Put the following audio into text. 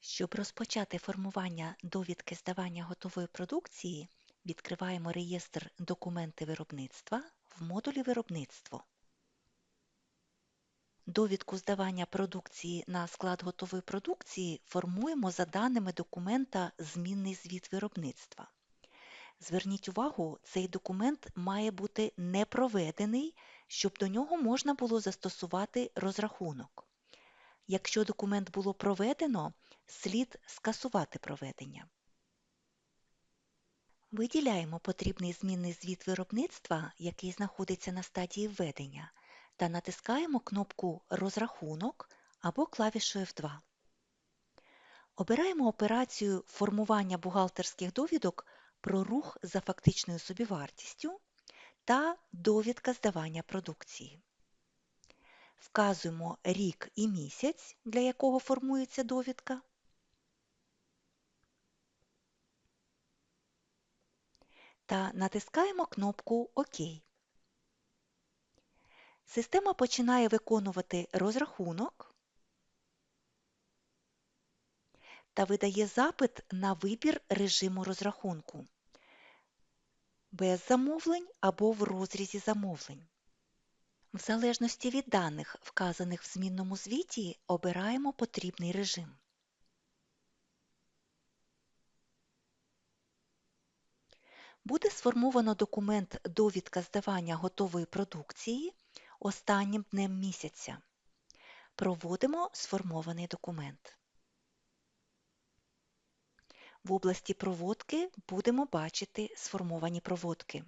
Щоб розпочати формування довідки здавання готової продукції, відкриваємо реєстр Документи виробництва в модулі Виробництво. Довідку здавання продукції на склад готової продукції формуємо за даними документа Змінний звіт виробництва. Зверніть увагу, цей документ має бути не проведений, щоб до нього можна було застосувати розрахунок. Якщо документ було проведено, слід скасувати проведення. Виділяємо потрібний змінний звіт виробництва, який знаходиться на стадії введення, та натискаємо кнопку Розрахунок або клавішу F2. Обираємо операцію формування бухгалтерських довідок про рух за фактичною собівартістю та довідка здавання продукції. Вказуємо рік і місяць, для якого формується довідка. Та натискаємо кнопку ОК. Система починає виконувати розрахунок та видає запит на вибір режиму розрахунку без замовлень або в розрізі замовлень. В залежності від даних, вказаних в змінному звіті, обираємо потрібний режим. Буде сформовано документ довідка здавання готової продукції останнім днем місяця. Проводимо сформований документ. В області проводки будемо бачити сформовані проводки.